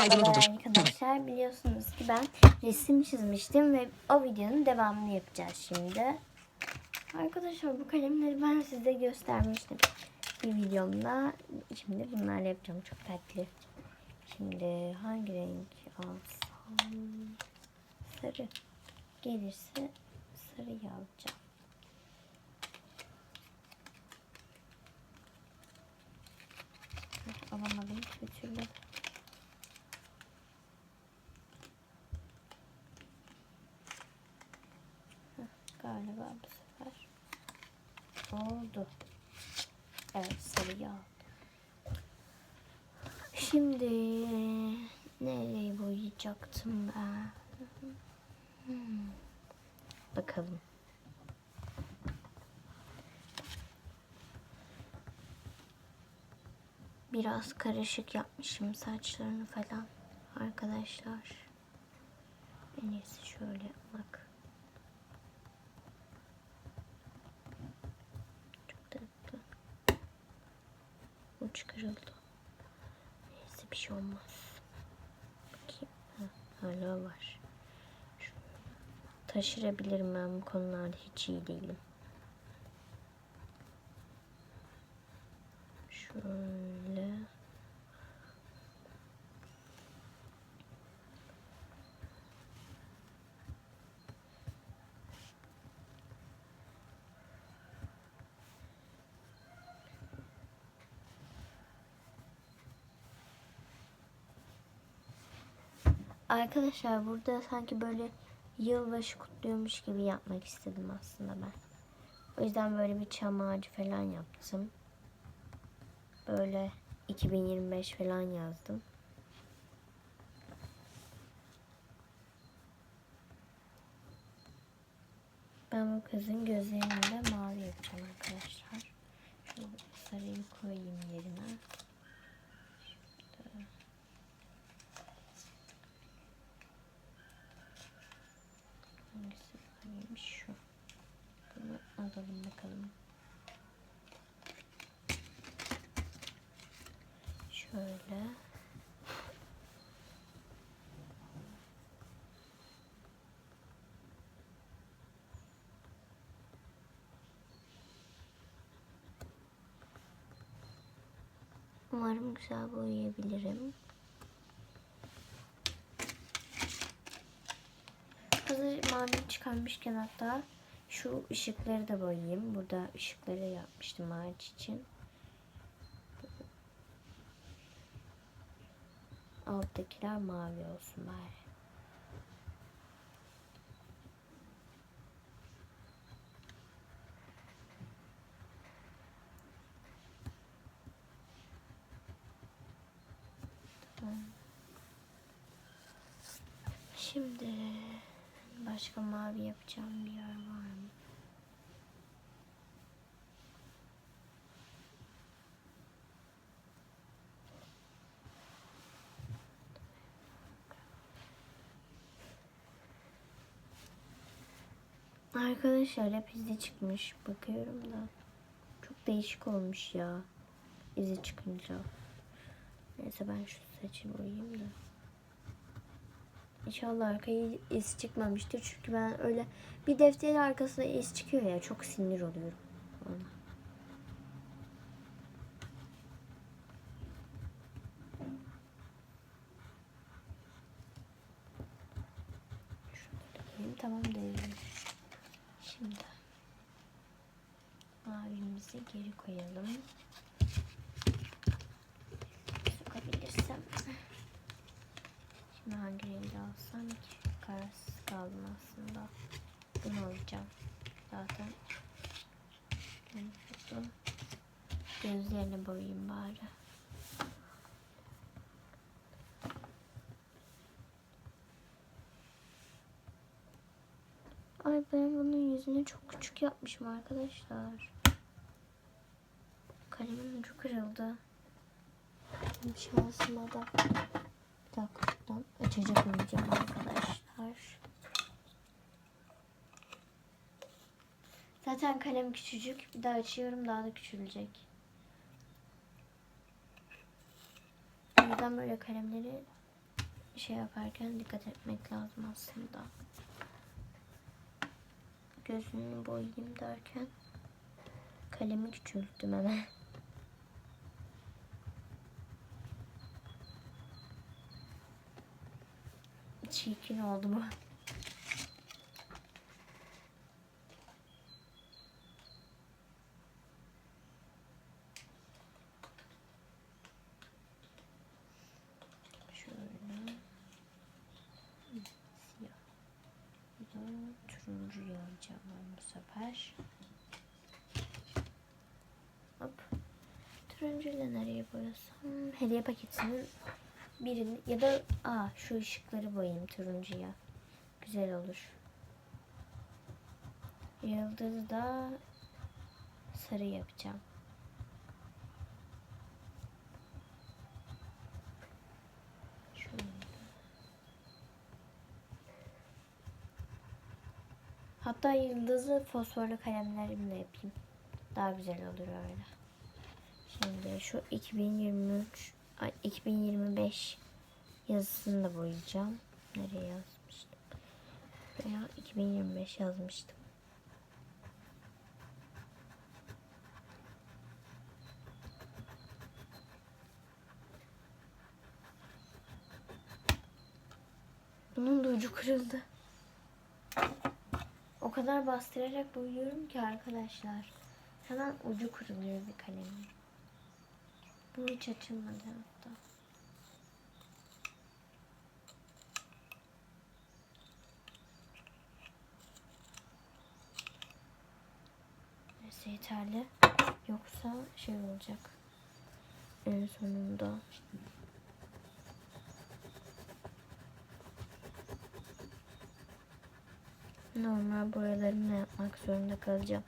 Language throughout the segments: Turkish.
Arkadaşlar biliyorsunuz ki ben resim çizmiştim ve o videonun devamını yapacağız şimdi. Arkadaşlar bu kalemleri ben size göstermiştim bir videomda. Şimdi bunlarla yapacağım çok tatlı. Şimdi hangi renk alsam? Sarı. Gelirse sarıyı alacağım. Alamadım bir türlü. Galiba bu sefer oldu. Evet sarıyı aldım. Şimdi nereyi boyayacaktım ben? Hmm. Bakalım. Biraz karışık yapmışım saçlarını falan arkadaşlar. En iyisi şöyle yapmak. Çok tatlı. Uç kırıldı. Neyse bir şey olmaz. Bakayım. Ha, hala var. Şunu taşırabilirim ben bu konularda hiç iyi değilim. Şöyle. Arkadaşlar burada sanki böyle yılbaşı kutluyormuş gibi yapmak istedim aslında ben. O yüzden böyle bir çam ağacı falan yaptım. Böyle 2025 falan yazdım. Ben bu kızın gözlerini de mavi yapacağım arkadaşlar. Şöyle sarıyı koyayım yerine. Şurada. Hangisi koyayım? Şu. Bunu alalım bakalım. Şöyle. Umarım güzel boyayabilirim. Hazır mavi çıkarmışken hatta şu ışıkları da boyayayım. Burada ışıkları yapmıştım ağaç için. Alttakiler mavi olsun bari. Tamam. Şimdi başka mavi yapacağım bir yer var mı? Arkadaşlar hep izi çıkmış. Bakıyorum da. Çok değişik olmuş ya. İzi çıkınca. Neyse ben şu saçı boyayayım da. İnşallah arkaya iz çıkmamıştır. Çünkü ben öyle bir defterin arkasına iz çıkıyor ya. Çok sinir oluyorum ona. Tamam değil. Şimdi mavimizi geri koyalım. Sokabilirsem. Hangi rengi alsam ki? Kararsız kaldım aslında. Bunu alacağım. Zaten. Gözlerini boyayayım bari. Ay ben bunun yüzünü çok küçük yapmışım arkadaşlar. Kalemin ucu kırıldı. Benim şansıma da bir dakika şuradan açacak olacağım arkadaşlar. Zaten kalem küçücük. Bir daha açıyorum daha da küçülecek. O yüzden böyle kalemleri şey yaparken dikkat etmek lazım aslında. Gözünü boyayayım derken kalemi küçülttüm hemen. Çirkin oldu bu. Şöyle. Siyah. Bir de turuncu yapacağım ben bu sefer. Hop. Turuncuyla nereye boyasam? Hediye paketinin birini ya da aa şu ışıkları boyayayım turuncuya. Güzel olur. Yıldızı da sarı yapacağım. Şöyle. Hatta yıldızı fosforlu kalemlerimle yapayım. Daha güzel olur öyle. Şimdi şu 2023 ay 2025 yazısını da boyayacağım. Nereye yazmıştım? Veya 2025 yazmıştım. Bunun da ucu kırıldı. O kadar bastırarak boyuyorum ki arkadaşlar. Hemen ucu kırılıyor bir kalemin. Bu hiç açılmadı hatta. Neyse yeterli. Yoksa şey olacak. En sonunda. Normal boyalarımla yapmak zorunda kalacağım.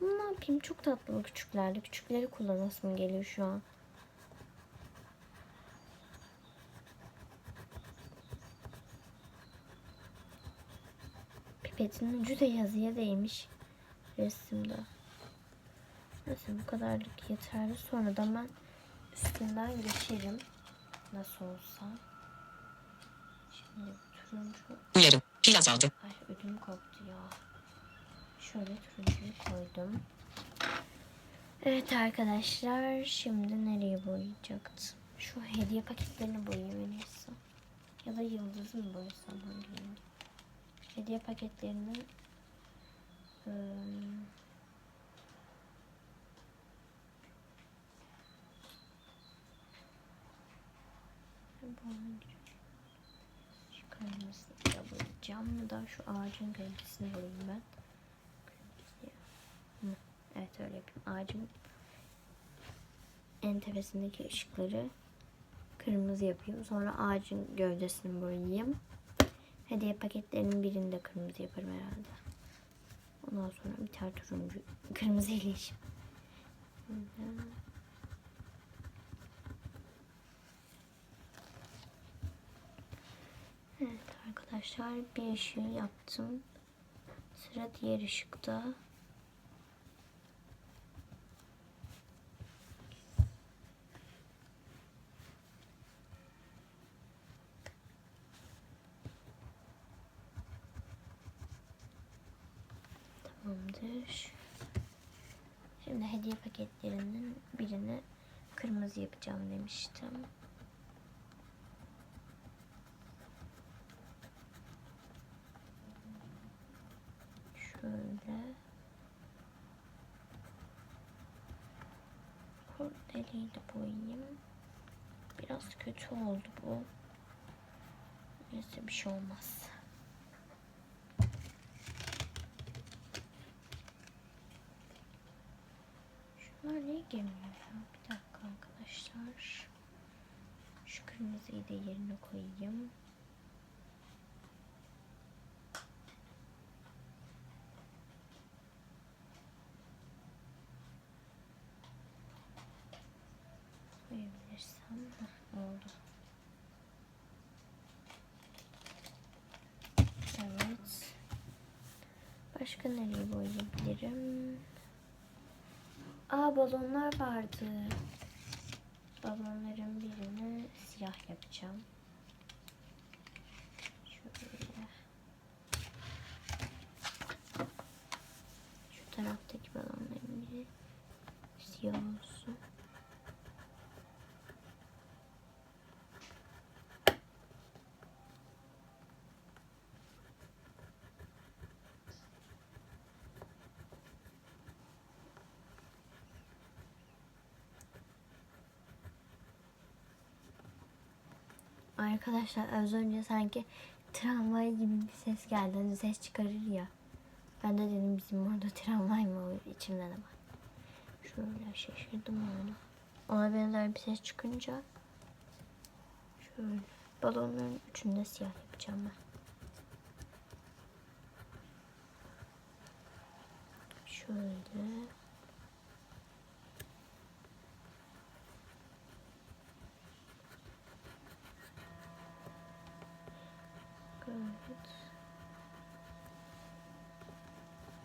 Ne yapayım çok tatlı bu küçüklerle. Küçükleri kullanasım geliyor şu an. Pipetin ucu da yazıya değmiş resimde. Neyse bu kadarlık yeterli. Sonradan ben üstünden geçerim. Nasıl olsa. Şimdi turuncu Uyarı. Pil azaldı. Ay ödüm koptu ya. Şöyle turuncuyu koydum. Evet arkadaşlar şimdi nereye boyayacaktım? Şu hediye paketlerini boyayayım en iyisi. Ya da yıldızı mı boyasam hangi rengi? Hediye bu hangi? Şu boyayacağım ya da şu ağacın gölgesini boyayayım ben. Evet öyle yapayım. Ağacın en tepesindeki ışıkları kırmızı yapayım. Sonra ağacın gövdesini boyayayım. Hediye paketlerinin birini de kırmızı yaparım herhalde. Ondan sonra biter turuncu. Kırmızı ile işim. Şöyle. Evet arkadaşlar bir ışığı yaptım. Sıra diğer ışıkta. Tamamdır. Şimdi hediye paketlerinin birini kırmızı yapacağım demiştim. Şöyle. Kurdeleyle boyayayım. Biraz kötü oldu bu. Neyse bir şey olmaz. Şunlar niye girmiyor ya? Bir dakika arkadaşlar. Şu kırmızıyı da yerine koyayım. koyabilirsem Heh, oldu. Evet. Başka nereye boyayabilirim? Aa balonlar vardı. Balonların birini siyah yapacağım. Şöyle. Şu taraftaki balonların biri siyah olsun. Arkadaşlar az önce sanki tramvay gibi bir ses geldi. Hani ses çıkarır ya. Ben de dedim bizim orada tramvay mı olur içimden ama. Şöyle şaşırdım yani. Ona benzer bir ses çıkınca şöyle balonların üçünü siyah yapacağım ben. Şöyle. Evet.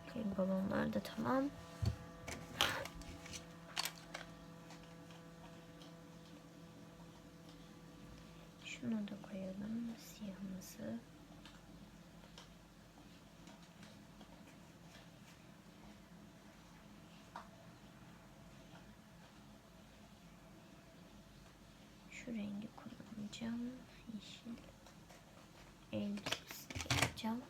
Okey, balonlar da tamam. Şunu da koyalım siyahımızı. Şu rengi kullanacağım. Yeşil elbisesini yapacağım.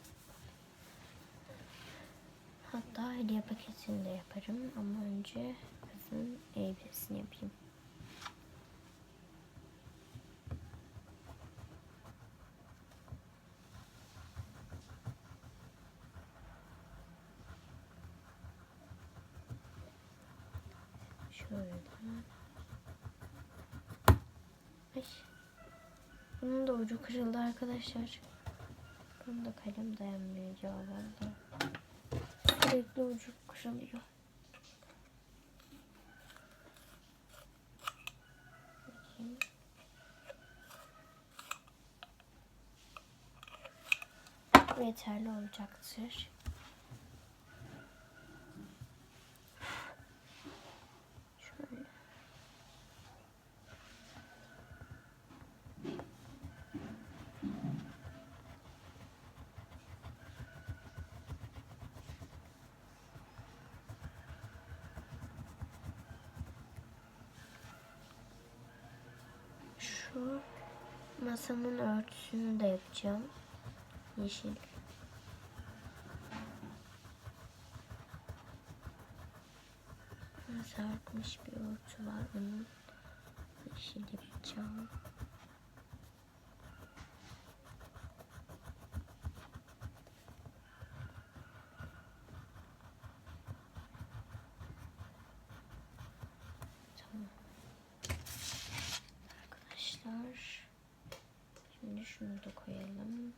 Hatta hediye paketini de yaparım ama önce kızın elbisesini yapayım. Şöyle. Ay. Bunun da ucu kırıldı arkadaşlar. Bunun da kalem dayanmıyor ya valla. Sürekli ucu. Bu yeterli olacaktır. Şöyle. Şu masamın örtüsünü de yapacağım. Yeşil. Sarkmış bir örtü var. Onu yeşil yapacağım. Tamam. Arkadaşlar şimdi şunu da koyalım.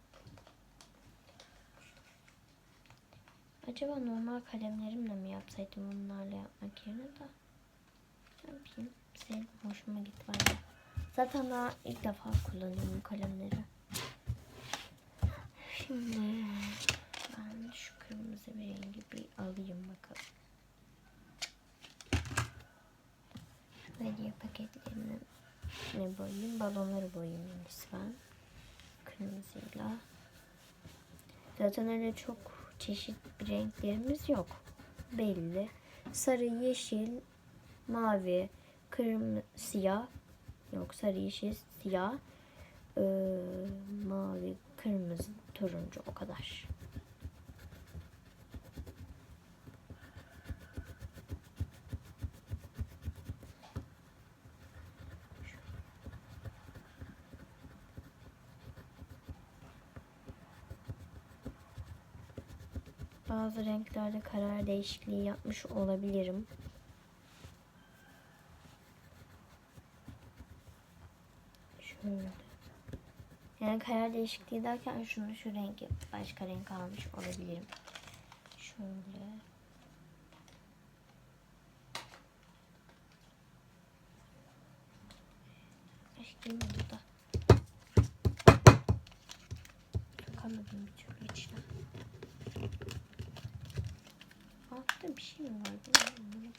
Acaba normal kalemlerimle mi yapsaydım onlarla yapmak yerine de ne yapayım? Sevdim, hoşuma bence. Zaten daha ilk defa kullanıyorum kalemleri. Şimdi ben şu kırmızı bir rengi bir alayım bakalım. Hediye paketlerini ne boyayayım? Balonları boyayayım ben. Kırmızıyla. Zaten öyle çok çeşit renklerimiz yok. Belli. Sarı, yeşil, mavi, kırmızı, siyah. Yok sarı, yeşil, siyah. ee, mavi, kırmızı, turuncu o kadar. Bazı renklerde karar değişikliği yapmış olabilirim. Şöyle. Yani karar değişikliği derken şunu şu rengi başka renk almış olabilirim. Şöyle. Başka bir da. Sokamadım bir türlü içine. Altta bir şey mi var? Bilmiyorum.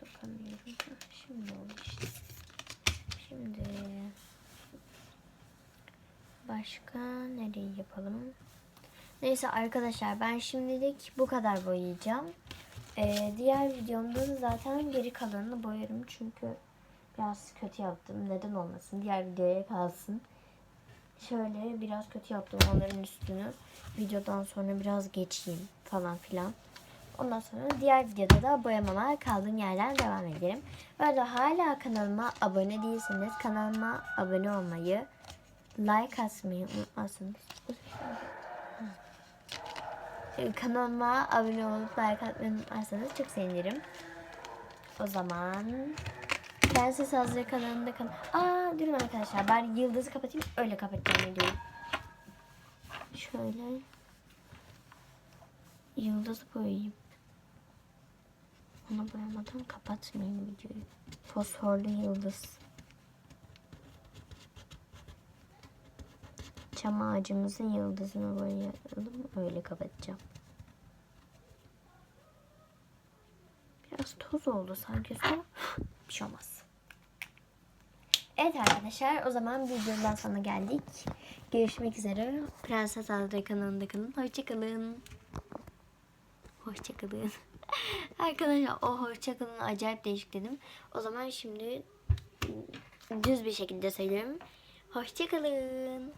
Sokamıyorum. Hah, Şimdi oldu işte. Şimdi başka nereyi yapalım? Neyse arkadaşlar ben şimdilik bu kadar boyayacağım. Ee, diğer videomda da zaten geri kalanını boyarım çünkü biraz kötü yaptım. Neden olmasın? Diğer videoya kalsın. Şöyle biraz kötü yaptım onların üstünü. Videodan sonra biraz geçeyim falan filan. Ondan sonra diğer videoda da boyamama kaldığım yerden devam ederim. Böyle hala kanalıma abone değilseniz kanalıma abone olmayı, like atmayı unutmazsınız. Ee, Kanalıma abone olup like atmayı unutmazsanız çok sevinirim. O zaman Prenses Azra kanalında kan Aa durun arkadaşlar ben yıldızı kapatayım öyle kapatacağım videoyu. Şöyle yıldızı boyayayım. Onu boyamadan kapatmayayım videoyu. Fosforlu yıldız. Çam ağacımızın yıldızını boyayalım. Öyle kapatacağım. Biraz toz oldu sanki ama bir şey olmaz. Evet arkadaşlar o zaman videodan sonra geldik. Görüşmek üzere. Prenses Azra kanalında kalın. Hoşçakalın. Hoşçakalın. Arkadaşlar o hoşçakalın acayip değişik dedim. O zaman şimdi düz bir şekilde söylüyorum. Hoşçakalın.